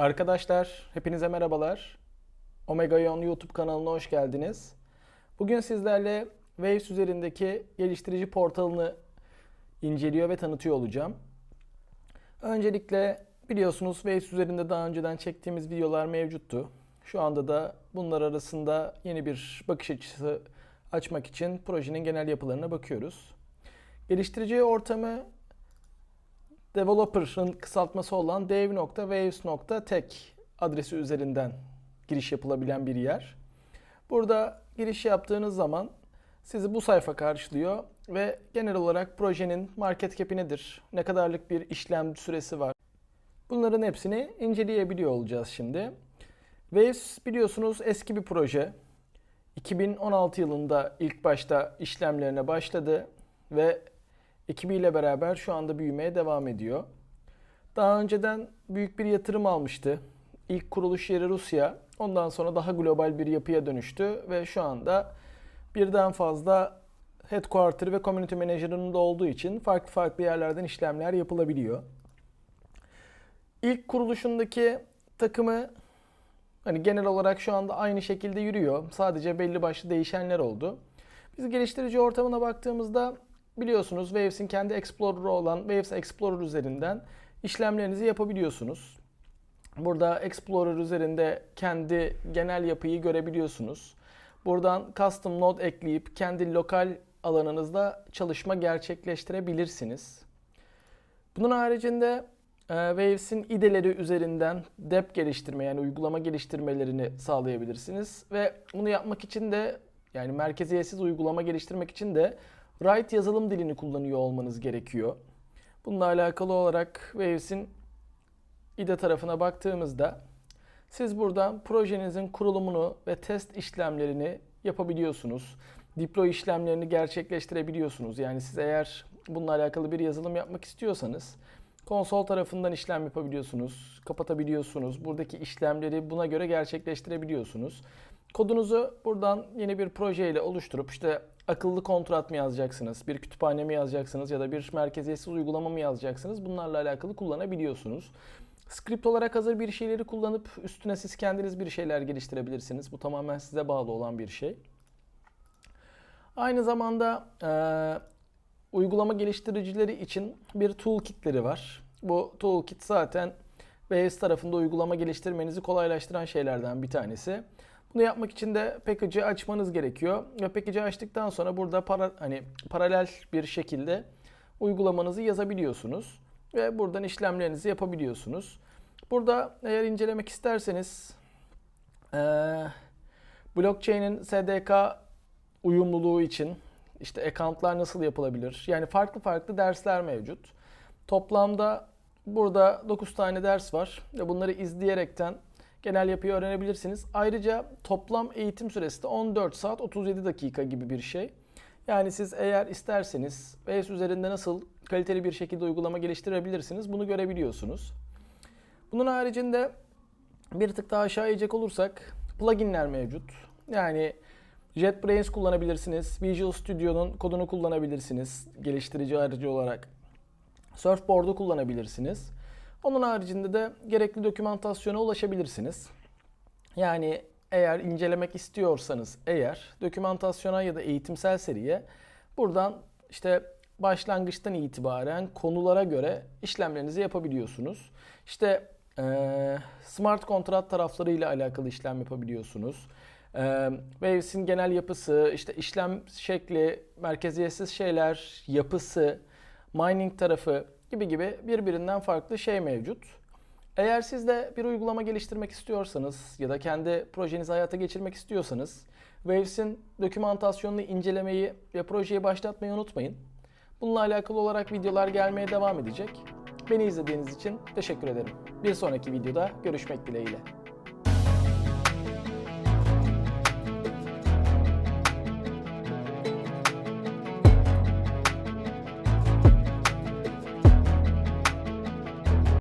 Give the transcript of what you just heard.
Arkadaşlar, hepinize merhabalar. Omega Ion YouTube kanalına hoş geldiniz. Bugün sizlerle Waves üzerindeki geliştirici portalını inceliyor ve tanıtıyor olacağım. Öncelikle biliyorsunuz Waves üzerinde daha önceden çektiğimiz videolar mevcuttu. Şu anda da bunlar arasında yeni bir bakış açısı açmak için projenin genel yapılarına bakıyoruz. Geliştirici ortamı developer'ın kısaltması olan dev.waves.tech adresi üzerinden giriş yapılabilen bir yer. Burada giriş yaptığınız zaman sizi bu sayfa karşılıyor ve genel olarak projenin market cap'i nedir, ne kadarlık bir işlem süresi var. Bunların hepsini inceleyebiliyor olacağız şimdi. Waves biliyorsunuz eski bir proje. 2016 yılında ilk başta işlemlerine başladı ve ekibiyle beraber şu anda büyümeye devam ediyor. Daha önceden büyük bir yatırım almıştı. İlk kuruluş yeri Rusya. Ondan sonra daha global bir yapıya dönüştü ve şu anda birden fazla headquarter ve community manager'ının da olduğu için farklı farklı yerlerden işlemler yapılabiliyor. İlk kuruluşundaki takımı hani genel olarak şu anda aynı şekilde yürüyor. Sadece belli başlı değişenler oldu. Biz geliştirici ortamına baktığımızda biliyorsunuz Waves'in kendi Explorer'ı olan Waves Explorer üzerinden işlemlerinizi yapabiliyorsunuz. Burada Explorer üzerinde kendi genel yapıyı görebiliyorsunuz. Buradan custom node ekleyip kendi lokal alanınızda çalışma gerçekleştirebilirsiniz. Bunun haricinde e, Waves'in IDE'leri üzerinden dep geliştirme yani uygulama geliştirmelerini sağlayabilirsiniz. Ve bunu yapmak için de yani merkeziyetsiz uygulama geliştirmek için de Write yazılım dilini kullanıyor olmanız gerekiyor. Bununla alakalı olarak Waves'in IDE tarafına baktığımızda siz buradan projenizin kurulumunu ve test işlemlerini yapabiliyorsunuz. Deploy işlemlerini gerçekleştirebiliyorsunuz. Yani siz eğer bununla alakalı bir yazılım yapmak istiyorsanız konsol tarafından işlem yapabiliyorsunuz, kapatabiliyorsunuz. Buradaki işlemleri buna göre gerçekleştirebiliyorsunuz. Kodunuzu buradan yeni bir projeyle oluşturup işte akıllı kontrat mı yazacaksınız, bir kütüphane mi yazacaksınız ya da bir merkeziyetsiz uygulama mı yazacaksınız bunlarla alakalı kullanabiliyorsunuz. Script olarak hazır bir şeyleri kullanıp üstüne siz kendiniz bir şeyler geliştirebilirsiniz. Bu tamamen size bağlı olan bir şey. Aynı zamanda e, uygulama geliştiricileri için bir toolkitleri var. Bu toolkit zaten Waves tarafında uygulama geliştirmenizi kolaylaştıran şeylerden bir tanesi. Bunu yapmak için de package'ı açmanız gerekiyor. Ve package'ı açtıktan sonra burada para, hani paralel bir şekilde uygulamanızı yazabiliyorsunuz. Ve buradan işlemlerinizi yapabiliyorsunuz. Burada eğer incelemek isterseniz ee, blockchain'in SDK uyumluluğu için işte accountlar nasıl yapılabilir? Yani farklı farklı dersler mevcut. Toplamda burada 9 tane ders var ve bunları izleyerekten genel yapıyı öğrenebilirsiniz. Ayrıca toplam eğitim süresi de 14 saat 37 dakika gibi bir şey. Yani siz eğer isterseniz Waves üzerinde nasıl kaliteli bir şekilde uygulama geliştirebilirsiniz bunu görebiliyorsunuz. Bunun haricinde bir tık daha aşağı inecek olursak pluginler mevcut. Yani JetBrains kullanabilirsiniz. Visual Studio'nun kodunu kullanabilirsiniz geliştirici aracı olarak. Surfboard'u kullanabilirsiniz. Onun haricinde de gerekli dokümantasyona ulaşabilirsiniz. Yani eğer incelemek istiyorsanız eğer dokümantasyona ya da eğitimsel seriye buradan işte başlangıçtan itibaren konulara göre işlemlerinizi yapabiliyorsunuz. İşte e, smart kontrat taraflarıyla alakalı işlem yapabiliyorsunuz. E, Waves'in genel yapısı, işte işlem şekli, merkeziyetsiz şeyler, yapısı, mining tarafı gibi gibi birbirinden farklı şey mevcut. Eğer siz de bir uygulama geliştirmek istiyorsanız ya da kendi projenizi hayata geçirmek istiyorsanız Waves'in dokümantasyonunu incelemeyi ve projeyi başlatmayı unutmayın. Bununla alakalı olarak videolar gelmeye devam edecek. Beni izlediğiniz için teşekkür ederim. Bir sonraki videoda görüşmek dileğiyle.